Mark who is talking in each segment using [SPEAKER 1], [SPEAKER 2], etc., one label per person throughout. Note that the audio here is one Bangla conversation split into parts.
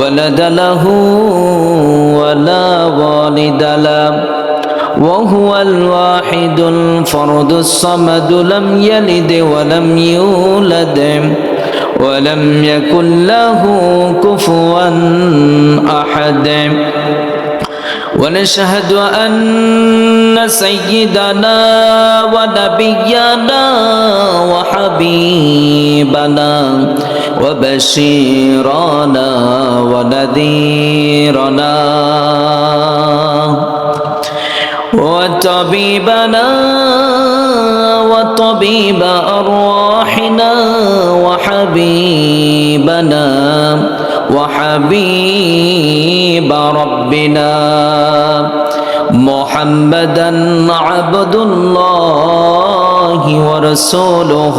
[SPEAKER 1] ولد له ولا والد له. وهو الواحد الفرد الصمد لم يلد ولم يولد ولم يكن له كفوا أحد. ونشهد أن سيدنا ونبينا وحبيبنا وبشيرنا ونذيرنا وطبيبنا وطبيب أرواحنا وحبيبنا وحبيب ربنا محمدا عبد الله ورسوله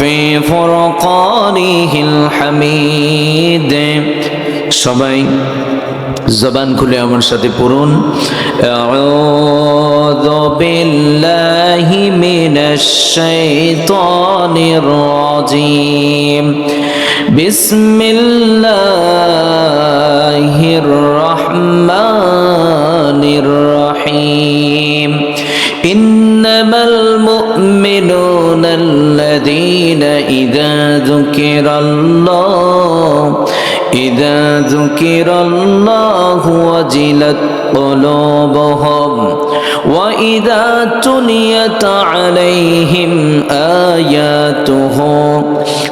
[SPEAKER 1] وفي فرقانه الحميد সবাই জবান খুলে আমার সাথে পড়ুন আউযু বিল্লাহি মিনাশ শাইতানির রাজিম বিসমিল্লাহির রহমানির রহিম إنما ذكر الله إذا ذكر الله وجلت قلوبهم وإذا تليت عليهم آياته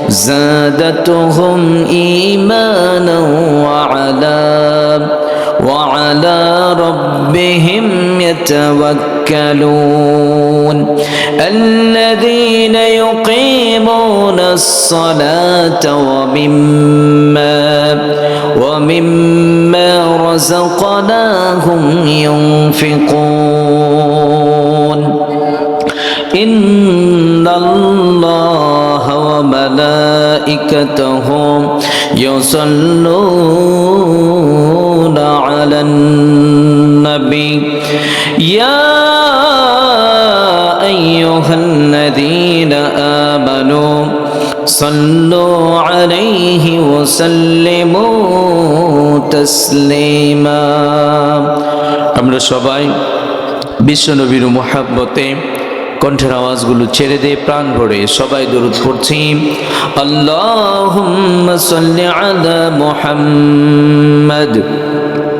[SPEAKER 1] زادتهم إيمانا وعلى وعلى ربهم يتوكلون. الذين يقيمون الصلاة ومما ومما رزقناهم ينفقون. إن الله وملائكته يصلون على النبي يا أيها الذين آمنوا صلوا عليه وسلموا تسليما আমরা সবাই বিশ্বনবীর মোহাব্বতে কণ্ঠের আওয়াজগুলো ছেড়ে দিয়ে প্রাণ ভরে সবাই দরুদ পড়ছি আল্লাহুম্মা সাল্লি আলা মুহাম্মাদ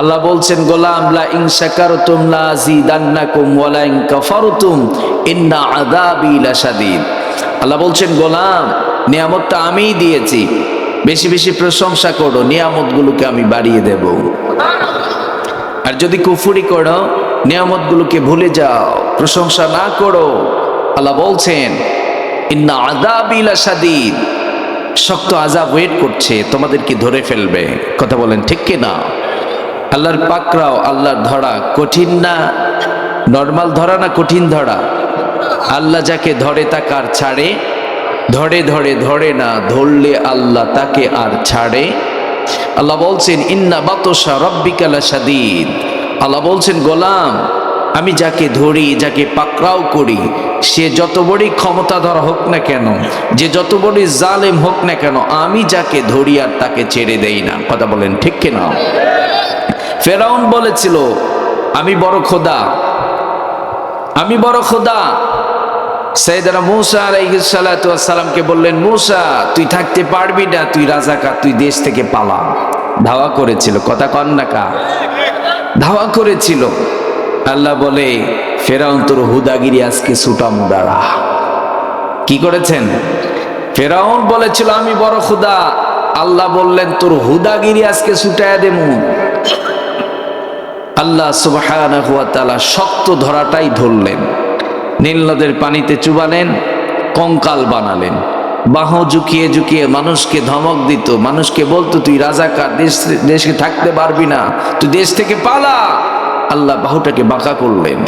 [SPEAKER 1] আল্লাহ বলছেন, গোলাম, লা ইন শাকারতুম লা আযীদান্নাকুম ওয়া লা ইন কাফারতুম, ইন্না আযাবি লাশাদীদ। আল্লাহ বলছেন, গোলাম, নিয়ামতটা আমিই দিয়েছি। বেশি বেশি প্রশংসা করো, নিয়ামতগুলোকে আমি বাড়িয়ে দেব। আর যদি কুফুরি করো, নিয়ামতগুলোকে ভুলে যাও, প্রশংসা না করো। আল্লাহ বলছেন, ইন্না আযাবি লাশাদীদ। শক্ত আজাব ওয়েট করছে, তোমাদেরকে ধরে ফেলবে। কথা বলেন, ঠিক না? আল্লাহর পাকড়াও আল্লাহর ধরা কঠিন না? নর্মাল ধরা না কঠিন ধরা? আল্লাহ যাকে ধরে তাকে আর ছাড়ে? ধরে ধরে ধরে না, ধরলে আল্লাহ তাকে আর ছাড়ে? আল্লাহ বলছেন, ইন্না বাতসা রব্বিকালা সাদিদ আল্লাহ বলছেন, গোলাম আমি যাকে ধরি, যাকে পাকড়াও করি, সে যত বড়ই ক্ষমতাধর হোক না কেন, যে যত বড়ই জালেম হোক না কেন, আমি যাকে ধরি আর তাকে ছেড়ে দেই না। কথা বলেন ঠিক কিনা ফেরাউন বলেছিল, আমি বড় খোদা, আমি বড় খোদা। সৈয়দনা মুসা আলাইসালামকে বললেন, মুসা, তুই থাকতে পারবি না, তুই রাজাকা তুই দেশ থেকে পালা। ধাওয়া করেছিল, কথা কন না কা? ধাওয়া করেছিল। আল্লাহ বলে, ফেরাউন তোর হুদাগিরি আজকে সুটা মুদারা কি করেছেন? ফেরাউন বলেছিল, আমি বড় খুদা আল্লাহ বললেন, তোর হুদাগিরি আজকে ছুটায় দেমু। আল্লাহ তাআলা শক্ত ধরাটাই ধরলেন। নীল নদের পানিতে চুবালেন, কঙ্কাল বানালেন। বাহ ঝুঁকিয়ে ঝুঁকিয়ে মানুষকে ধমক দিত। মানুষকে বলতো, তুই রাজাকার, দেশ দেশে থাকতে পারবি না। তুই দেশ থেকে পালা। আল্লাহ বাহুটাকে বাঁকা করলেন।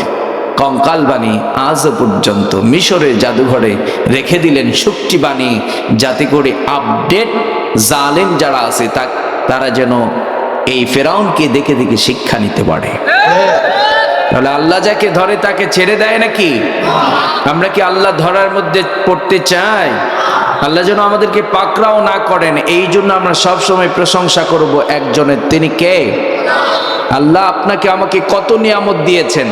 [SPEAKER 1] কঙ্কাল বাণী আজও পর্যন্ত মিশরের জাদুঘরে রেখে দিলেন শক্তি বাণী, যাতে করে আপডেট জালেম যারা আছে তা তারা যেন এই ফেরাউনকে দেখে দেখে শিক্ষা নিতে পারে। তাহলে আল্লাহ যাকে ধরে তাকে ছেড়ে দেয় নাকি? আমরা কি আল্লাহ ধরার মধ্যে পড়তে চাই? আল্লাহ যেন আমাদেরকে পাকড়াও না করেন। এই জন্য আমরা সবসময় প্রশংসা করব একজনের। তিনি কে? আল্লাহ আপনাকে আমাকে কত নিয়ামত দিয়েছেন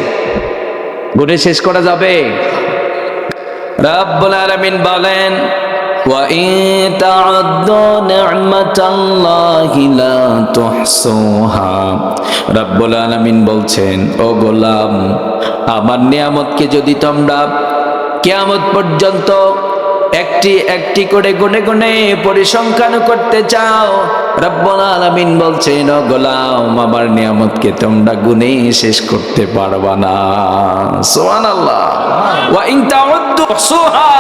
[SPEAKER 1] গুনে শেষ করা যাবে রাব্বুল আলামিন বলেন وَإِن تَعُدُّوا نِعْمَةَ اللَّهِ لَا تُحْصُوهَا রব্বুল আলামিন বলছেন ও গোলাম আমার নিয়ামতকে যদি তোমরা কিয়ামত পর্যন্ত একটি একটি করে গুনে গুনে পরিসংখ্যান করতে চাও। রব্বুল আলামিন বলছেন গোলাম, আমার নিয়ামতকে তোমরা গুনে শেষ করতে পারবা না। সুবহানাল্লাহ। ওয়া ইন তাউদ্দু সুহা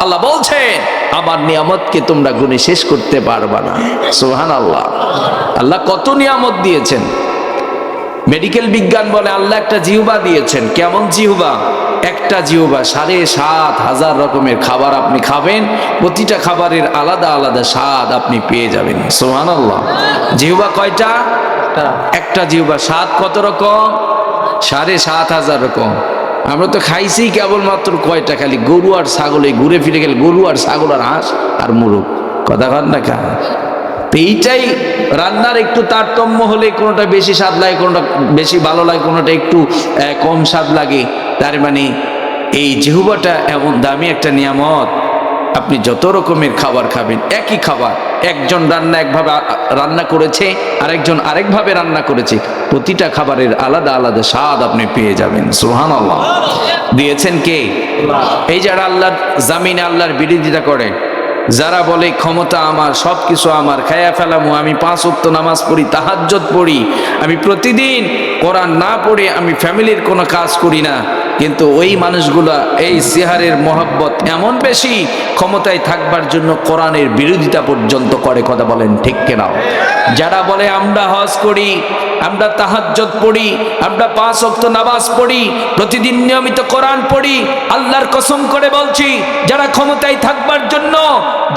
[SPEAKER 1] আল্লাহ বলছেন, আমার নিয়ামতকে তোমরা গুনে শেষ করতে পারবা না। সুবহানাল্লাহ। আল্লাহ কত নিয়ামত দিয়েছেন? মেডিকেল বিজ্ঞান বলে আল্লাহ একটা জিহুবা দিয়েছেন। কেমন জিহুবা? একটা জিহুবা সাড়ে সাত হাজার রকমের খাবার আপনি খাবেন প্রতিটা খাবারের আলাদা আলাদা স্বাদ আপনি পেয়ে যাবেন। সোহান আল্লাহ জিহুবা কয়টা? একটা। জিহুবা স্বাদ কত রকম? সাড়ে সাত হাজার রকম। আমরা তো খাইছি কেবলমাত্র কয়টা খালি গরু আর ছাগল ঘুরে ফিরে গেলে গরু আর ছাগল আর হাঁস আর মুরগ। কথা কর না খা তো এইটাই রান্নার একটু তারতম্য হলে কোনোটা বেশি স্বাদ লাগে, কোনোটা বেশি ভালো লাগে, কোনোটা একটু কম স্বাদ লাগে। তার মানে এই জেহুবাটা এমন দামি একটা নিয়ামত। আপনি যত রকমের খাবার খাবেন, একই খাবার, একজন রান্না একভাবে রান্না করেছে, আরেকজন আরেকভাবে রান্না করেছে, প্রতিটা খাবারের আলাদা আলাদা স্বাদ আপনি পেয়ে যাবেন। সুহান আল্লাহ দিয়েছেন কে? এই যারা আল্লাহর জামিনে আল্লাহর বিরোধিতা করে যারা বলে, ক্ষমতা আমার সব কিছু আমার, খায়া ফেলামু, আমি পাঁচ উক্ত নামাজ পড়ি তাহাজ্জত পড়ি, আমি প্রতিদিন কোরআন না পড়ে আমি ফ্যামিলির কোনো কাজ করি না। কিন্তু ওই মানুষগুলা এই সিহারের মহব্বত এমন বেশি ক্ষমতায় থাকবার জন্য কোরআনের বিরোধিতা পর্যন্ত করে, কথা বলেন ঠিক কেনাও যারা বলে, আমরা হজ করি, আমরা তাহাজ্জত পড়ি, আমরা পাঁচ অক্ত নামাজ পড়ি, প্রতিদিন নিয়মিত কোরআন পড়ি, আল্লাহর কসম করে বলছি, যারা ক্ষমতায় থাকবার জন্য,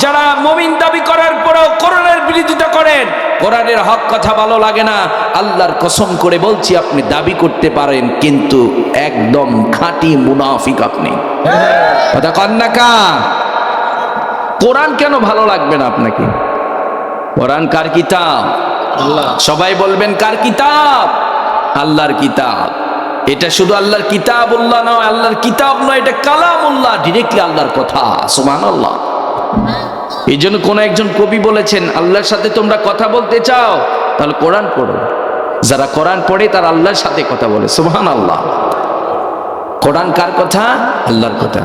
[SPEAKER 1] যারা মমিন দাবি করার পরেও কোরআনের বিরোধিতা করেন কোরআনের হক কথা ভালো লাগে না। আল্লাহর কসম করে বলছি আপনি দাবি করতে পারেন কিন্তু একদম খাঁটি মুনাফিক আপনি। কথা কোরআন কেন ভালো লাগবে না আপনাকে? কোরআন কার কিতাব? সবাই বলবেন কার কিতাব? আল্লাহর কিতাব। এটা শুধু আল্লাহর কিতাব উল্লাহ নয় আল্লাহর কিতাব নয় এটা কালামুল্লাহ ডিরেক্টলি আল্লাহর কথা। সুমান আল্লাহ এই জন্য কোন একজন কবি বলেছেন, আল্লাহর সাথে তোমরা কথা বলতে চাও, তাহলে কোরআন পড়ো। যারা কোরআন পড়ে, তারা আল্লাহর সাথে কথা বলে। সুবহান আল্লাহ কোরআন কার কথা? আল্লাহর কথা।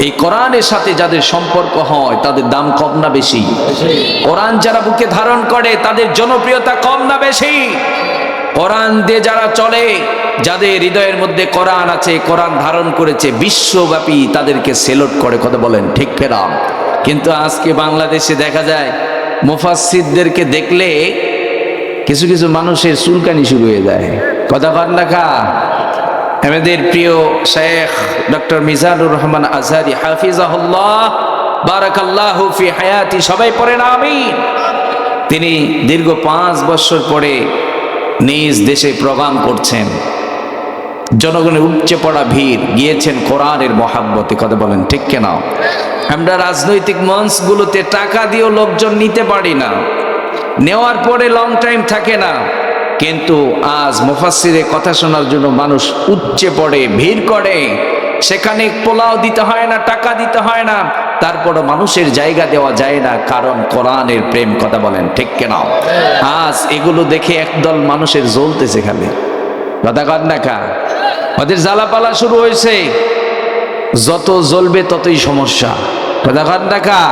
[SPEAKER 1] এই কোরআনের সাথে যাদের সম্পর্ক হয়, তাদের দাম কম না বেশি? কোরআন যারা বুকে ধারণ করে, তাদের জনপ্রিয়তা কম না বেশি? কোরআন দিয়ে যারা চলে, যাদের হৃদয়ের মধ্যে কোরআন আছে, কোরআন ধারণ করেছে, বিশ্বব্যাপী তাদেরকে সেলট করে, কথা বলেন, ঠিক ফেরাম কিন্তু আজকে বাংলাদেশে দেখা যায়, মুফাসসিরদেরকে দেখলে কিছু কিছু মানুষের চুলকানি শুরু হয়ে যায়। কথা না আমাদের প্রিয় শেখ ডক্টর মিজানুর রহমান আজহারি হাফিজাহুল্লাহ, বারাকাল্লাহু ফি হায়াতি, সবাই পড়েন, আমিন। তিনি দীর্ঘ পাঁচ বছর পরে নিজ দেশে প্রোগ্রাম করছেন। জনগণের উপচে পড়া ভিড়, গিয়েছেন কোরআনের মহাব্বতে, কথা বলেন ঠিক কেনা? আমরা রাজনৈতিক মঞ্চগুলোতে টাকা দিয়েও লোকজন নিতে পারি না। নেওয়ার পরে লং টাইম থাকে না। কিন্তু আজ মুফাসসিরে কথা শোনার জন্য মানুষ উচ্চে পড়ে, ভিড় করে। সেখানে পোলাও দিতে হয় না, টাকা দিতে হয় না। তারপরও মানুষের জায়গা দেওয়া যায় না, কারণ কোরআনের প্রেম, কথা বলেন ঠিক কেনা? আজ এগুলো দেখে একদল মানুষের জ্বলতেছে খালি। কথা কর না কা ওদের জ্বালাপালা শুরু হয়েছে। যত জ্বলবে ততই সমস্যা। কথা কর না কা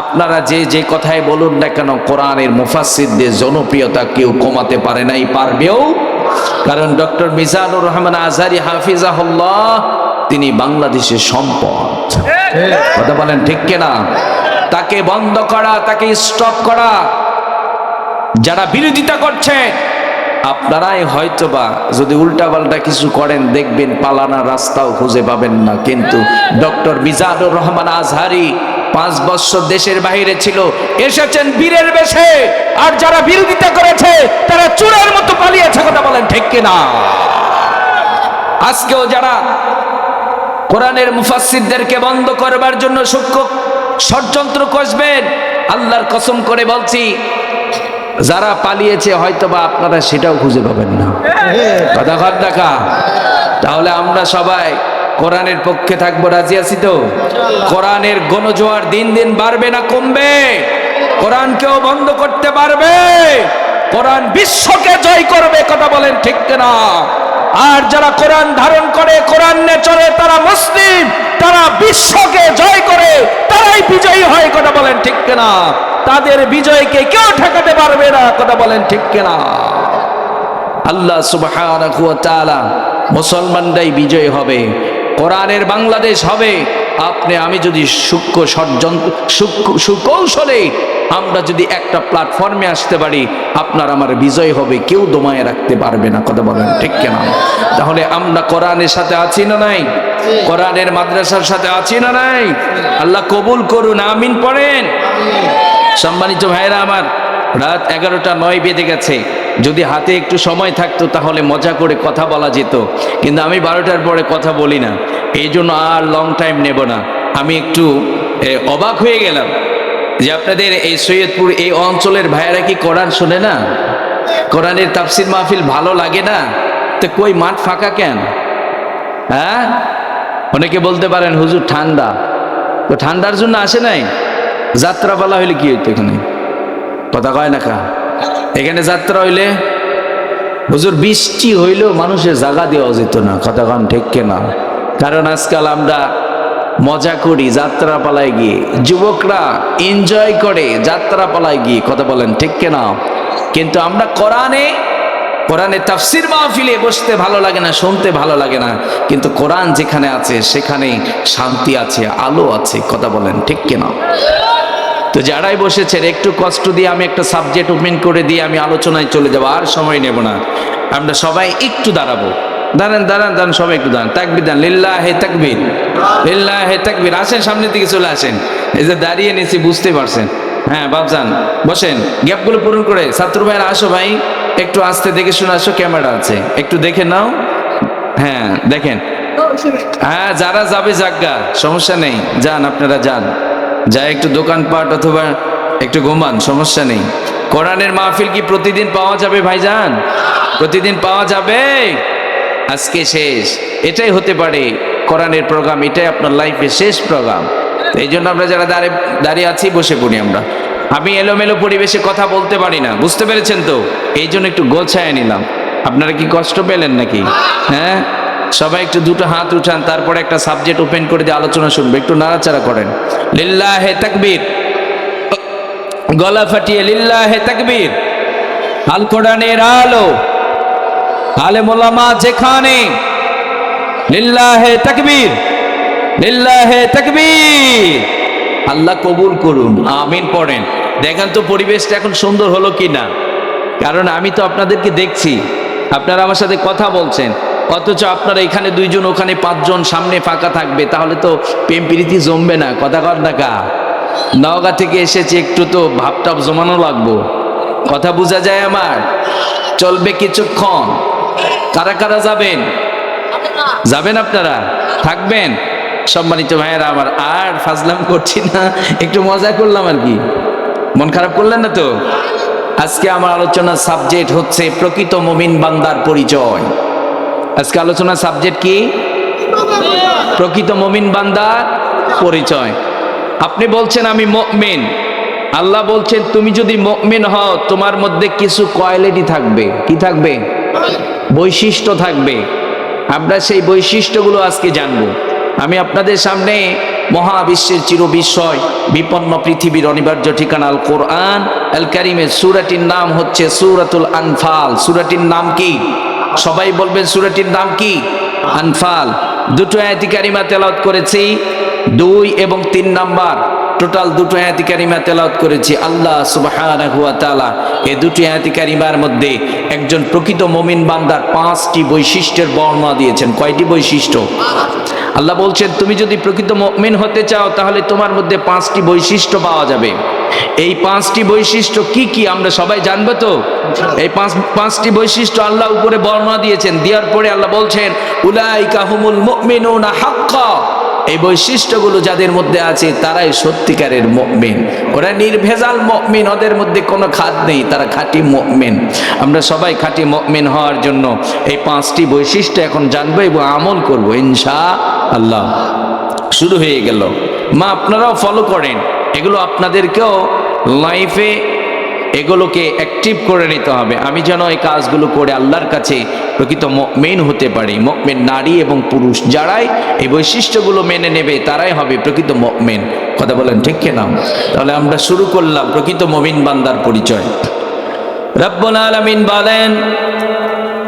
[SPEAKER 1] আপনারা যে যে কথাই বলুন না কেন, কোরআনের মুফাসিদদের জনপ্রিয়তা কেউ কমাতে পারে নাই, পারবেও। কারণ ডক্টর মিজানুর রহমান আজহারি হাফিজাহুল্লাহ, তিনি বাংলাদেশের সম্পদ। কথা বলেন ঠিক কিনা? তাকে বন্ধ করা, তাকে স্টপ করা, যারা বিরোধিতা করছে আপনারাই হয়তোবা যদি উল্টাপাল্টা কিছু করেন, দেখবেন পালানা রাস্তাও খুঁজে পাবেন না। কিন্তু ডক্টর মিজানুর রহমান আজহারি পাঁচ বছর দেশের বাইরে ছিল, এসেছেন বীরের বেশে। আর যারা বিরোধিতা করেছে, তারা চূড়ার মতো পালিয়েছে, কথা বলেন ঠিক কিনা? আজকেও যারা কোরআনের মুফাসসিরদেরকে বন্ধ করবার জন্য সূক্ষ্ম ষড়যন্ত্র কষবেন, আল্লাহর কসম করে বলছি যারা পালিয়েছে হয়তো বা আপনারা সেটাও খুঁজে পাবেন না। কথা ঘর দেখা তাহলে আমরা সবাই কোরআনের পক্ষে থাকব, রাজি আছি তো? কোরআনের গণজোয়ার দিন দিন বাড়বে না, কমবে? কোরআনকেও বন্ধ করতে পারবে? কোরআন বিশ্বকে জয় করবে, কথা বলেন ঠিক না আর যারা কোরআন ধারণ করে, কোরআন নে চলে, তারা মুসলিম, তারা বিশ্বকে জয় করে, তারাই বিজয়ী হয়, কথা বলেন ঠিক না তাদের বিজয়কে কেউ ঠেকাতে পারবে না। কথা বলেন ঠিক কিনা? আল্লাহ তাআলা মুসলমানরাই বিজয় হবে, কোরআনের বাংলাদেশ হবে। আপনি, আমি যদি সূক্ষ্ম ষড়যন্ত্র সুকৌশলে আমরা যদি একটা প্ল্যাটফর্মে আসতে পারি, আপনার আমার বিজয় হবে, কেউ দমায় রাখতে পারবে না। কথা বলেন ঠিক কেনা? তাহলে আমরা কোরআনের সাথে আছি না নাই? কোরআনের মাদ্রাসার সাথে আছি না নাই? আল্লাহ কবুল করুন, আমিন পড়েন। সম্মানিত ভাইরা আমার, রাত এগারোটা নয় বেজে গেছে। যদি হাতে একটু সময় থাকতো তাহলে মজা করে কথা বলা যেত। কিন্তু আমি বারোটার পরে কথা বলি না। এই জন্য আর লং টাইম নেব না। আমি একটু অবাক হয়ে গেলাম যে আপনাদের এই সৈয়দপুর এই অঞ্চলের ভাইয়েরা কি কোরআন শোনে না? কোরআনের তাফসির মাহফিল ভালো লাগে না? তো কই মাঠ ফাঁকা কেন? হ্যাঁ? অনেকে বলতে পারেন, হুজুর, ঠান্ডা। তো ঠান্ডার জন্য আসে নাই? যাত্রাপালা হইলে কি হইতো এখানে? কথা কয় না কা? এখানে যাত্রা হইলে হুজুর বৃষ্টি হইলেও মানুষের জাগা দেওয়া যেত না, কথা কন ঠিক কেনা কারণ আজকাল আমরা মজা করি, যাত্রা পালায় গিয়ে। যুবকরা এনজয় করে যাত্রা পালায় গিয়ে, কথা বলেন ঠিক কেনা কিন্তু আমরা কোরআনে কোরআনে তাফসির মাহফিলে বসতে ভালো লাগে না, শুনতে ভালো লাগে না। কিন্তু কোরআন যেখানে আছে, সেখানেই শান্তি আছে, আলো আছে, কথা বলেন, ঠিক কিনা? তো যারাই বসেছেন, একটু কষ্ট দিয়ে আমি একটা সাবজেক্ট ওপেন করে দিয়ে আমি আলোচনায় চলে যাব, আর সময় নেব না। আমরা সবাই একটু দাঁড়াবো। দাঁড়ান দাঁড়ান দাঁড়ান, সবাই একটু দাঁড়ান। তাকবির দাঁড়ান লিল্লা হে তাকবির লিল্লা হে তাকবির। আসেন, সামনের দিকে চলে আসেন। এই যে দাঁড়িয়ে নিয়েছি, বুঝতে পারছেন। হ্যাঁ বাবজান বসেন। গ্যাপগুলো পূরণ করে, ছাত্র ভাইরা আসো ভাই। একটু আস্তে দেখে শুনে আসো ক্যামেরা আছে। একটু দেখে নাও। হ্যাঁ দেখেন। হ্যাঁ যারা যাবে যাজ্ঞা সমস্যা নেই। যান আপনারা যান। যা একটু দোকানপাট অথবা একটু ঘুমান সমস্যা নেই। কোরআনের মাহফিল কি প্রতিদিন পাওয়া যাবে ভাইজান? প্রতিদিন পাওয়া যাবে? আজকে শেষ। এটাই হতে পারে কোরআনের প্রোগ্রাম এটাই আপনার লাইফের শেষ প্রোগ্রাম। এই জন্য আমরা যারা দাঁড়িয়ে দাঁড়িয়ে আছি বসে পড়ি আমরা। আমি এলোমেলো পরিবেশে কথা বলতে পারি না, বুঝতে পেরেছেন তো? এই জন্য একটু গোছায় নিলাম। আপনারা কি কষ্ট পেলেন নাকি? হ্যাঁ? সবাই একটু দুটো হাত উঠান, তারপরে একটা সাবজেক্ট ওপেন করে দিয়ে আলোচনা শুনবে, একটু নাড়াচাড়া করেন। লিল্লা হে তাকবীর। গলা ফাটিয়ে লিল্লা হে তাকবীর। আল কোরআনের আলো। আলে মোলামা যেখানে। লিল্লাহে তাকবীর। লিল্লা হে তাকবীর। আল্লাহ কবুল করুন। আমিন পড়েন। দেখেন তো পরিবেশটা এখন সুন্দর হলো কি না কারণ আমি তো আপনাদেরকে দেখছি। আপনারা আমার সাথে কথা বলছেন। অথচ আপনারা এখানে দুইজন, ওখানে পাঁচজন, সামনে ফাঁকা থাকবে। তাহলে তো প্রেম প্রীতি জমবে না। কথা কর কা।
[SPEAKER 2] নওগাঁ থেকে এসেছি, একটু তো ভাবটাপ জমানো লাগবো। কথা বোঝা যায় আমার? চলবে কিছুক্ষণ। কারা কারা যাবেন? যাবেন আপনারা? থাকবেন? সম্মানিত ভাইয়েরা, আমার আর ফাজলাম করছি না। একটু মজা করলাম আর কি। মন খারাপ করলেন না তো? আজকে আমার আলোচনার সাবজেক্ট হচ্ছে প্রকৃত মমিন বান্দার পরিচয়। আজকে আলোচনার সাবজেক্ট কি? প্রকৃত মমিন বান্দার পরিচয়। আপনি বলছেন, আমি মমিন। আল্লাহ বলছেন, তুমি যদি মমিন হও, তোমার মধ্যে কিছু কোয়ালিটি থাকবে। কি থাকবে? বৈশিষ্ট্য থাকবে। আমরা সেই বৈশিষ্ট্যগুলো আজকে জানব। আমি আপনাদের সামনে মহাবিশ্বের চির বিস্ময় বিপন্ন পৃথিবীর অনিবার্য ঠিকানা আল কোরআন আল কারিমের সুরাটির নাম হচ্ছে সুরাতুল আনফাল। সুরাটির নাম কি? সবাই বলবেন সুরাটির নাম কি? আনফাল। দুটো আয়াতি কারিমা করেছি, দুই এবং তিন নাম্বার। টোটাল দুটো আয়াতি কারিমা করেছি, আল্লাহ সুবহানাহু ওয়া তাআলা দুটি আয়াতি কারিমার মধ্যে একজন প্রকৃত মুমিন বান্দার পাঁচটি বৈশিষ্ট্যের বর্ণনা দিয়েছেন। কয়টি বৈশিষ্ট্য? আল্লাহ বলছেন, তুমি যদি প্রকৃত মমিন হতে চাও, তাহলে তোমার মধ্যে পাঁচটি বৈশিষ্ট্য পাওয়া যাবে। এই পাঁচটি বৈশিষ্ট্য কি কি, আমরা সবাই জানব তো? এই পাঁচ, পাঁচটি বৈশিষ্ট্য আল্লাহ উপরে বর্ণনা দিয়েছেন। দেওয়ার পরে আল্লাহ বলছেন উলাই কাহুমুল মুমিনুনা হাক্কা। এই বৈশিষ্ট্যগুলো যাদের মধ্যে আছে, তারাই সত্যিকারের মমিন। ওরা নির্ভেজাল মমিন, ওদের মধ্যে কোনো খাদ নেই, তারা খাঁটি মমিন। আমরা সবাই খাঁটি মমিন হওয়ার জন্য এই পাঁচটি বৈশিষ্ট্য এখন জানব এবং আমল করব ইনশা আল্লাহ শুরু হয়ে গেল। মা, আপনারাও ফলো করেন। এগুলো আপনাদেরকেও লাইফে এগুলোকে অ্যাক্টিভ করে নিতে হবে। আমি যেন এই কাজগুলো করে আল্লাহর কাছে প্রকৃত মেন হতে পারি। মেন নারী এবং পুরুষ যারাই এই বৈশিষ্ট্যগুলো মেনে নেবে, তারাই হবে প্রকৃত মেন কথা বলেন ঠিক কিনা? তাহলে আমরা শুরু করলাম প্রকৃত মমিন বান্দার পরিচয়। রব্বুল আলমিন বলেন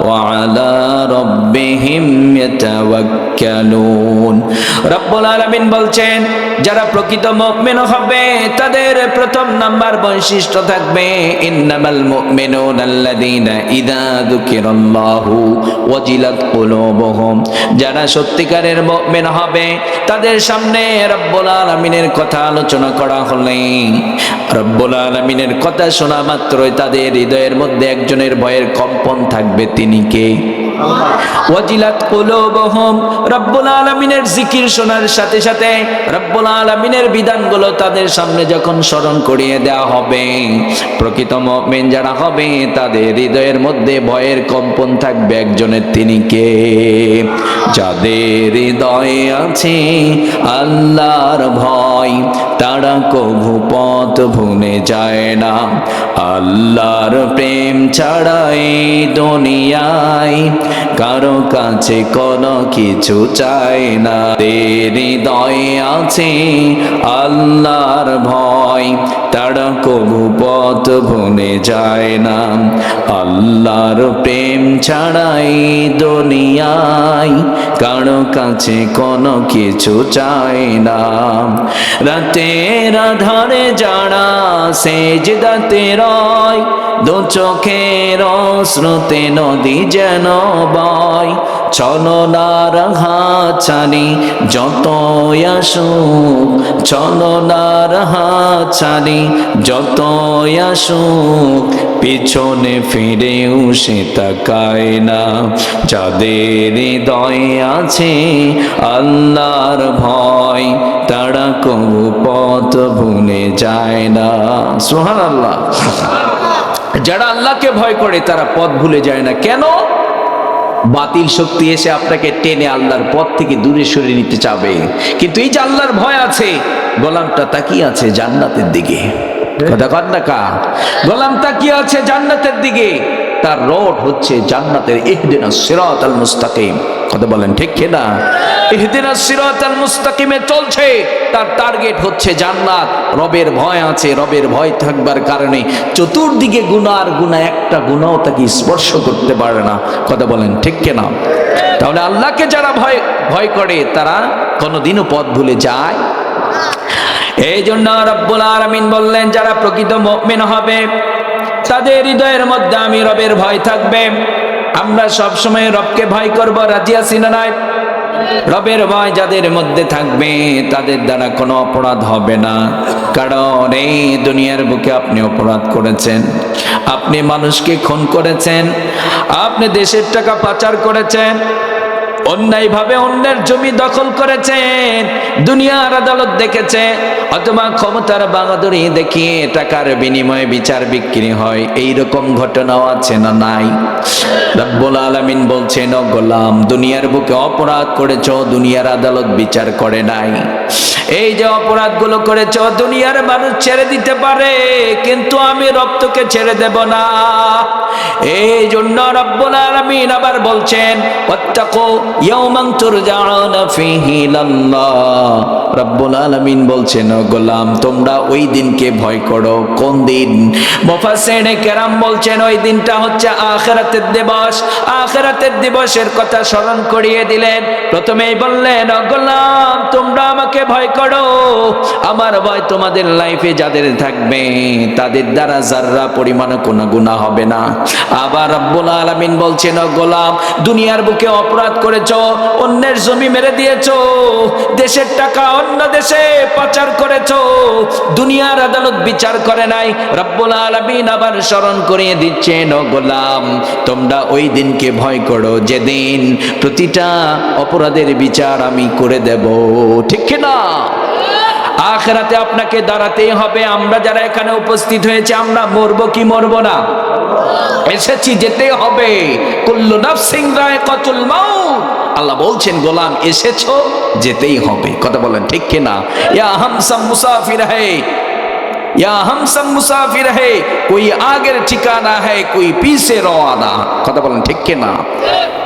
[SPEAKER 2] وعلى ربهم يتوكلون رب العالمين বলছেন যারা প্রকৃত মুমিন হবে তাদের প্রথম নাম্বার বৈশিষ্ট্য থাকবে ইন্নামাল মুমিনুন আল্লাযীনা ইযা যুকিরাল্লাহু ওয়াজিলাত কুলুবুহুম যারা সত্যিকারের মুমিন হবে তাদের সামনে রব্বুল আলামিনের কথা আলোচনা করা হলে রব্বুল আলামিনের কথা শোনা মাত্রই তাদের হৃদয়ের মধ্যে একজনের ভয়ের কম্পন থাকবে তিনি কে ওয়াজিলাত কুলুবুহুম আলামিনের জিকির শোনার সাথে সাথে আলামিনের বিধানগুলো তাদের সামনে যখন স্মরণ করিয়ে দেওয়া হবে, প্রকৃত মুমিন যারা হবে তাদের হৃদয়ের মধ্যে ভয়ের কম্পন থাকবে একজনের তিনি কে? যাদের হৃদয়ে আছে আল্লাহর ভয়, তারা কভু পথ ভুলে যায় না। আল্লাহর প্রেম ছাড়াই এই দুনিয়ায় কারও কাছে কোনো কিছু চাই না। তেরি দয় আছে আল্লাহর ভয়। পথ ভুলে যায় না। আল্লাহর প্রেম ছাড়াই দুনিয়ায় কারও কাছে কোনো কিছু চায় না। রাতের আধারে যারা সেজদাতে রয়, দু চোখের শ্রুতে নদী যেন বয় চলনার হাছানি যত আসুক চলনার হাছানি যত আসুক, পিছনে ফিরেও সে তাকায় না। যাদের হৃদয়ে আছে, আল্লাহর ভয়, তারা কবু পথ ভুলে যায় না। সোহান আল্লাহ যারা আল্লাহকে ভয় করে, তারা পথ ভুলে যায় না। কেন? বাতিল শক্তি এসে আপনাকে টেনে আল্লাহর পথ থেকে দূরে সরে নিতে চাবে। কিন্তু এই যে আল্লাহর ভয় আছে, গোলামটা তাকিয়ে আছে জান্নাতের দিকে। কথা কর না কা? গোলাম তাকিয়ে আছে জান্নাতের দিকে। তার রড হচ্ছে জান্নাতের ইহদিনা সিরাত আল মুস্তাকিম। কথা বলেন ঠিক কিনা? ইহদিনা সিরাত আল মুস্তাকিমে চলছে। তার টার্গেট হচ্ছে জান্নাত। রবের ভয় আছে, রবের ভয় থাকবার কারণে চতুর্দিকে গুনার গুণা একটা গুণাও তাকে স্পর্শ করতে পারে না। কথা বলেন ঠিক কিনা? তাহলে আল্লাহকে যারা ভয় ভয় করে, তারা কোনোদিনও পথ ভুলে যায়? এই জন্য রব্বুল আলামিন বললেন, যারা প্রকৃত মুমিন হবে তাদের হৃদয়ের মধ্যে আমি রবের ভয় থাকবে। আমরা সব সময় রবকে ভয় করব, রাজি আছি না নাই? রবের ভয় যাদের মধ্যে থাকবে, তাদের দ্বারা কোনো অপরাধ হবে না। কারণ এই দুনিয়ার বুকে আপনি অপরাধ করেছেন। আপনি মানুষকে খুন করেছেন। আপনি দেশের টাকা পাচার করেছেন। অন্যায়ভাবে অন্যের জমি দখল করেছেন, দুনিয়ার আদালত দেখেছে, অথবা ক্ষমতার বাহাদুরি দেখিয়ে টাকার বিনিময়ে বিচার বিক্রি হয়। এই রকম ঘটনাও আছে না নাই? রব্বুল আলামিন বলছেন, ও গোলাম, দুনিয়ার বুকে অপরাধ করেছ, দুনিয়ার আদালত বিচার করে নাই। এই যে অপরাধগুলো করেছ, দুনিয়ার মানুষ ছেড়ে দিতে পারে, কিন্তু আমি রক্তকে ছেড়ে দেব না। এই জন্য রব্বুল আলামিন আবার বলছেন, ওয়াত্তাকু ইয়াওমান তুরজাউনা ফীহি ইলাল্লাহ। রব্বুল আলামিন বলছেন গোলাম, তোমরা ওই দিনকে ভয় করো। কোন দিন? মুফাসসিরে কেরাম বলছেন, ওই দিনটা হচ্ছে আখিরাতের দিবস। আখিরাতের দিবসের কথা স্মরণ করিয়ে দিলেন। প্রথমেই বললেন গোলাম, তোমরা আমাকে ভয় করো। আমার ভয় তোমাদের লাইফে যাদের থাকবে, তাদের দ্বারা যাররা পরিমাণে কোনো গুনাহ হবে না। আবার রব্বুল আলামিন বলছেন গোলাম, দুনিয়ার বুকে অপরাধ করেছ, অন্যের জমি মেরে দিয়েছ, দেশের টাকা অন্য দেশে পাচার করেছ, দুনিয়ার আদালত বিচার করে নাই। রব্বুল আলামিন আবার স্মরণ করিয়ে দিচ্ছেন গোলাম, তোমরা ওই দিনকে ভয় করো, যেদিন প্রতিটা অপরাধের বিচার আমি করে দেব। ঠিক না আখেরাতে আপনাকে দাঁড়াতেই হবে। আমরা যারা এখানে উপস্থিত হয়েছে, আমরা মরবো কি মরবো না? এসেছি, যেতে হবে। কুল্লু নাফসিং রায় কতুল মাউত। আল্লাহ বলছেন, গোলাম, এসেছ, যেতেই হবে। কথা বলেন ঠিক কিনা? ইয়া হামসাম মুসাফির হে। ইয়া হামসাম মুসাফির হে। কোই আগের ঠিকানা হে, কোই পিছে রওয়ানা কথা বলেন ঠিক কিনা?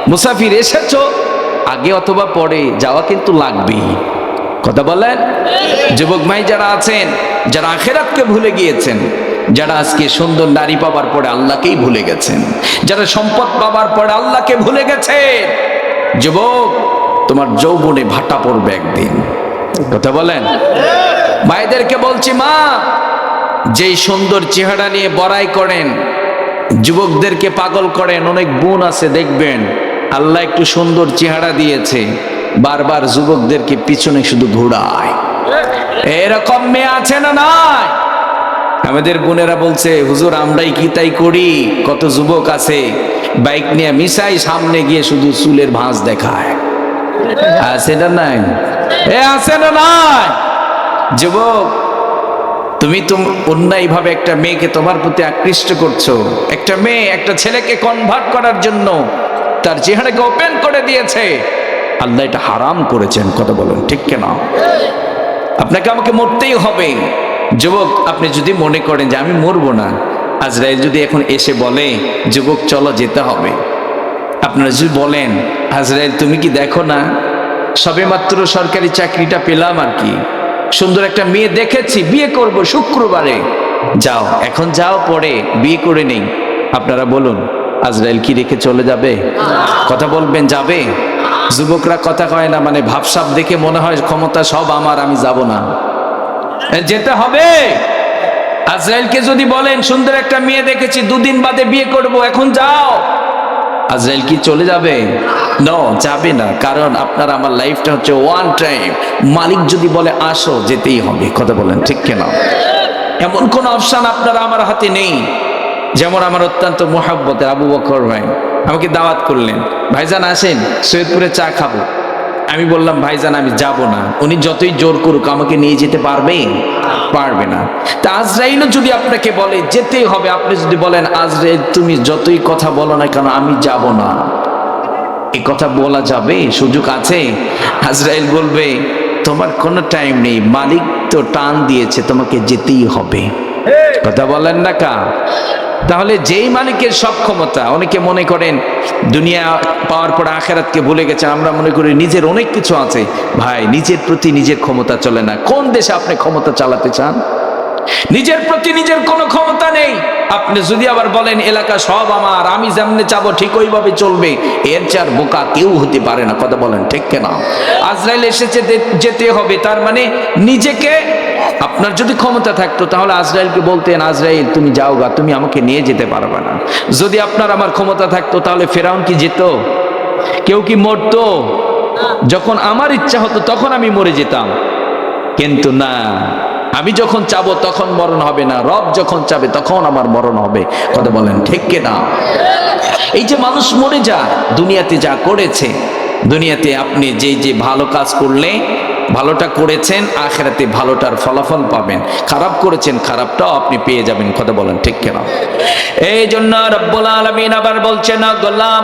[SPEAKER 2] মুসাফির এসেছ, আগে অথবা পরে, যাওয়া কিন্তু লাগবেই। কথা বলেন? যুবক ভাই যারা আছেন, যারা আখেরাতকে ভুলে গিয়েছেন, যারা আজকে সুন্দর নারী পাবার পরে আল্লাহকেই ভুলে গেছেন, যারা সম্পদ পাবার পরে আল্লাহকে ভুলে গেছেন, যুবক, তোমার যৌবনে ভাটা পড়বে একদিন। কথা বলেন? মায়েদেরকে বলছি, মা, যেই সুন্দর চেহারা নিয়ে বড়াই করেন, যুবকদেরকে পাগল করেন, অনেক বোন আছে, দেখবেন, আল্লাহ একটু সুন্দর চেহারা দিয়েছে। বারবার যুবকদেরকে পিছনে শুধু ঘোরায় এরকম মেয়ে আছে না নাই? আমাদের বোনেরা বলছে, হুজুর, আমরাই কি তাই করি? কত যুবক আছে, বাইক নিয়ে মিশাই সামনে গিয়ে শুধু চুলের ভাঁজ দেখায়। এ আছে না নাই? যুবক, তুমি তো অন্যায় ভাবে একটা মেয়েকে তোমার প্রতি আকৃষ্ট করছ। একটা মেয়ে একটা ছেলেকে কনভার্ট করার জন্য তার চেহারাকে ওপেন করে দিয়েছে। আল্লাহ এটা হারাম করেছেন কথা বলুন ঠিক কেনা আপনাকে আমাকে মরতেই হবে। যুবক আপনি যদি মনে করেন যে আমি মরবো না আজরাইল যদি এখন এসে বলে যুবক চলো যেতে হবে। আপনারা যদি বলেন আজরাইল তুমি কি দেখো না? সবে মাত্র সরকারি চাকরিটা পেলাম আর কি। সুন্দর একটা মেয়ে দেখেছি বিয়ে করব শুক্রবারে। যাও এখন যাও পরে বিয়ে করে নেই। আপনারা বলুন আজরাইল কি রেখে চলে যাবে? কথা বলবেন যাবে? যুবকরা কথা কয় না মানে ভাবসাব দেখে মনে হয় ক্ষমতা সব আমার, আমি যাব না। যেতে হবে। আজরাইলকে যদি বলেন, সুন্দর একটা মেয়ে দেখেছি, দুদিন বাদে বিয়ে করব, এখন যাও। আজরাইল কি চলে যাবে? ন যাবে না, কারণ আপনার আমার লাইফটা হচ্ছে ওয়ান টাইম মালিক যদি বলে, আসো, যেতেই হবে, কথা বলেন ঠিক কেন? এমন কোন অপশন আপনার আমার হাতে নেই, যেমন আমার অত্যন্ত মোহাব্বতে আবু বকর ভাই। আমাকে দাওয়াত করলেন ভাইজান আসেন সৈয়দপুরে চা খাব। আমি বললাম ভাইজান আমি যাব না। উনি যতই জোর করুক আমাকে নিয়ে যেতে পারবে? পারবে না। তা আজরাইলও যদি আপনাকে বলে যেতেই হবে। আপনি যদি বলেন আজরাইল তুমি যতই কথা বলো না কেন আমি যাব না। এ কথা বলা যাবে? সুযোগ আছে? আজরাইল বলবে তোমার কোনো টাইম নেই। মালিক তো টান দিয়েছে তোমাকে যেতেই হবে। কথা বলেন না কা? তাহলে যেই মালিকের সব ক্ষমতা, অনেকে মনে করেন দুনিয়া পাওয়ার পর আখেরাতকে ভুলে গেছে, আমরা মনে করি নিজের অনেক কিছু আছে। ভাই, নিজের প্রতি নিজের ক্ষমতা চলে না। কোন দেশে আপনি ক্ষমতা চালাতে চান? নিজের প্রতি নিজের কোনো ক্ষমতা নেই। আপনি যদি আবার বলেন, এলাকা সব আমার, আমি যেমনে চাবো, ঠিক ওইভাবে চলবে। এর চার বোকা কেউ হতে পারে না। কথা বলেন, ঠিক কেনা? আজরাইল এসেছে যেতে হবে। তার মানে নিজেকে আপনার যদি ক্ষমতা থাকতো, তাহলে আজরাইলকে বলতেন, আজরাইল, তুমি যাও গা তুমি আমাকে নিয়ে যেতে পারবে না। যদি আপনার আমার ক্ষমতা থাকতো, তাহলে ফেরাউন কি যেত? কেউ কি মরতো? যখন আমার ইচ্ছা হতো, তখন আমি মরে যেতাম। কিন্তু না, আমি যখন চাবো, তখন মরণ হবে না। রব যখন চাবে, তখন আমার মরণ হবে। কথা বলেন, ঠিক না এই যে মানুষ মরে যা দুনিয়াতে যা করেছে দুনিয়াতে আপনি যে যে ভালো কাজ করলে ভালোটা করেছেন, আখেরাতে ভালোটার ফলাফল পাবেন। খারাপ করেছেন, খারাপটাও আপনি পেয়ে যাবেন। কথা বলেন ঠিক কেনা? এই জন্য রব্বুল আলমিন আবার বলছেন গোলাম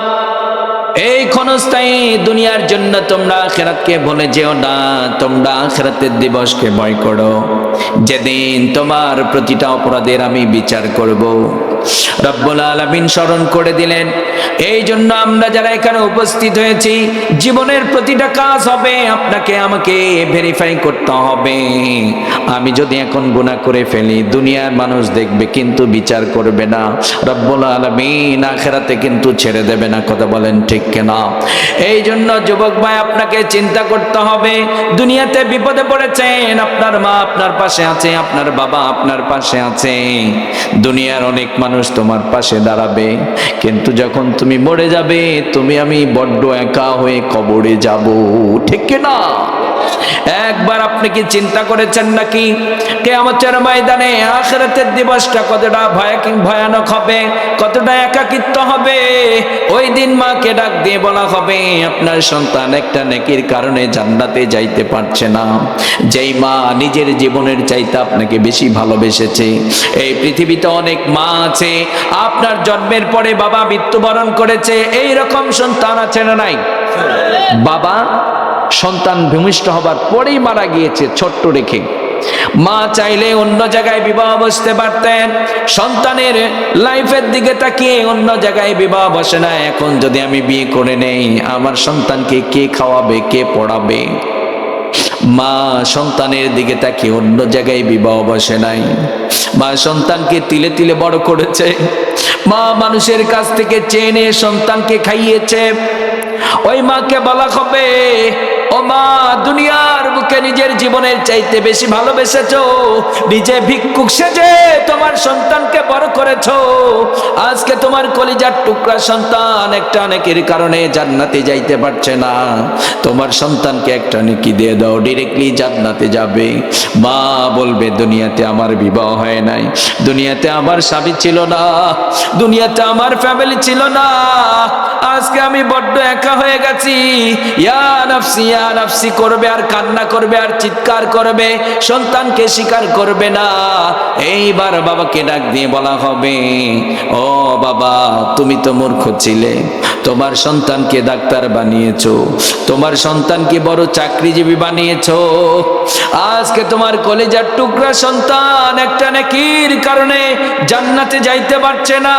[SPEAKER 2] এই ক্ষণস্থায়ী দুনিয়ার জন্য তোমরা আখেরাতকে ভুলে যেও না, তোমরা আখেরাতের দিবসকে ভয় করো। যেদিন তোমার প্রতিটা অপরাধের আমি বিচার করব। রব্বুল আলামিন স্মরণ করে দিলেন, এই জন্য আমরা যারা এখানে উপস্থিত হয়েছি, জীবনের প্রতিটা কাজ হবে, আপনাকে আমাকে ভেরিফাই করতে হবে। আমি যদি এখন গুনাহ করে ফেলি, দুনিয়ার মানুষ দেখবে কিন্তু বিচার করবে না। রব্বুল আলামিন আখেরাতে কিন্তু ছেড়ে দেবে না, কথা বলেন ঠিক কিনা এই জন্য যুবক ভাই, আপনাকে চিন্তা করতে হবে। দুনিয়াতে বিপদে পড়েছেন, আপনার মা আপনার পাশে আছে, আপনার বাবা আপনার পাশে আছে। দুনিয়ার অনেক মানুষ তোমার পাশে দাঁড়াবে। কিন্তু যখন তুমি মরে যাবে, তুমি আমি বড্ড একা হয়ে কবরে যাব। ঠিক কিনা একবার আপনি কি চিন্তা করেছেন নাকি? কেয়ামতের ময়দানে আখেরাতের দিবসটা কতটা ভয় ভয়ানক হবে, কতটা একাকিত্ব হবে? ওই দিন মাকে ডাক দিয়ে বলা হবে, আপনার সন্তান একটা নেকির কারণে জান্নাতে যাইতে পারছে না। যেই মা নিজের জীবনের চাইতে আপনাকে বেশি ভালোবেসেছে। এই পৃথিবীতে অনেক মা আছে, আপনার জন্মের পরে বাবা মৃত্যুবরণ করেছে এই রকম সন্তান আছে না নাই? বাবা সন্তান ভূমিষ্ঠ হবার পরেই মারা গিয়েছে ছোট্ট রেখে। মা চাইলে অন্য জায়গায় বিবাহ বসতে পারতেন। সন্তানের লাইফের দিকে তাকিয়ে অন্য জায়গায় বিবাহ বসে না। এখন যদি আমি বিয়ে করে নেই, আমার সন্তানকে কে খাওয়াবে, কে পড়াবে? মা সন্তানের দিকে তাকিয়ে অন্য জায়গায় বিবাহ বসে নাই। মা সন্তানকে তিলে তিলে বড় করেছে। মা মানুষের কাছ থেকে চেনে সন্তানকে খাইয়েছে। ওই মাকে বলা হবে ও মা, দুনিয়ার বুকে নিজের জীবনের চাইতে বেশি ভালোবেসেছো? নিজে ভিক্ষুক সেজে তোমার সন্তানকে বড় করেছ। আজকে তোমার কলিজার টুকরা সন্তান একটা নেকির কারণে জান্নাতে যাইতে পারছে না। তোমার সন্তানকে একটা নেকি দিয়ে দাও ডিরেক্টলি জান্নাতে যাবে। মা বলবে, দুনিয়াতে আমার বিবাহ হয় নাই। দুনিয়াতে আমার স্বামী ছিল না। দুনিয়াতে আমার ফ্যামিলি ছিল না। আজকে আমি বড্ড একা হয়ে গেছি। ইয়া নাফসি, ইয়া নাফসি করবে আর কান্না করবে আর চিৎকার করবে, সন্তানকে স্বীকার করবে না। এইবার বাবাকে ডাক দিয়ে বলা হবে, ও বাবা, তুমি তো মূর্খ ছিলে। তোমার সন্তানকে ডাক্তার বানিয়েছো। তোমার সন্তানকে বড় চাকরিজীবী বানিয়েছো। আজকে তোমার কলেজার টুকরা সন্তান একটা নাকির কারণে জান্নাতে যাইতে পারছে না।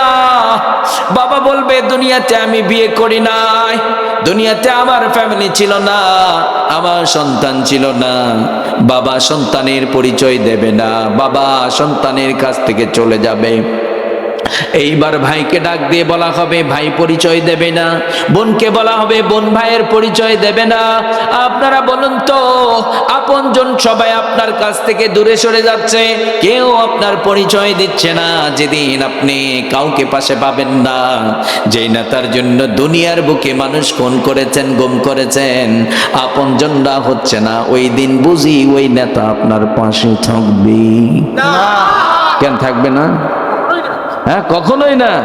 [SPEAKER 2] বাবা বলবে, দুনিয়াতে আমি বিয়ে করি নাই। দুনিয়াতে আমার ফ্যামিলি ছিল না, আমার সন্তান ছিল না। বাবা সন্তানের পরিচয় দেবে না, বাবা সন্তানের কাছ থেকে চলে যাবে। এইবার ভাইকে ডাক দিয়ে বলা হবে, ভাই পরিচয় দেবে না। বোনকে বলা হবে, বোন ভাইয়ের পরিচয় দেবে না। আপনারা বলুন তো আপনজন সবাই আপনার কাছ থেকে দূরে সরে যাচ্ছে। কেউ আপনার পরিচয় দিচ্ছে না। যেদিন আপনি কাউকে পাশে পাবেন না। যেই নেতার জন্য দুনিয়ার বুকে মানুষ খুন করেছেন গুম করেছেন। আপনজনরা হচ্ছে না। ওই দিন বুঝি ওই নেতা আপনার পাশে থাকবে। কেন থাকবে না? হ্যাঁ কখনোই না।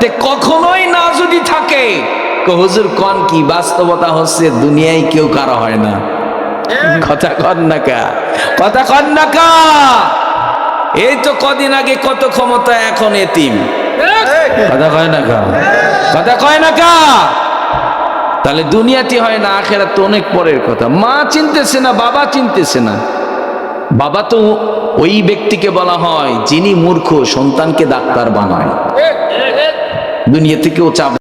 [SPEAKER 2] তে কখনোই না যদি থাকে। হুজুর কন কি? বাস্তবতা হচ্ছে দুনিয়ায় কেউ কারও হয় না। কথা কন না কা। কথা কন না কা। এই তো কদিন আগে কত ক্ষমতা এখন এতিম। কথা কয় না কা। কথা কয় না কা। তাহলে দুনিয়াতে হয় না আখেরা তো অনেক পরের কথা। মা চিনতেছে না, বাবা চিনতেছে না। বাবা তো ওই ব্যক্তিকে বলা হয় যিনি মূর্খ, সন্তানকে ডাক্তার বানায়। দুনিয়া থেকেও চাপ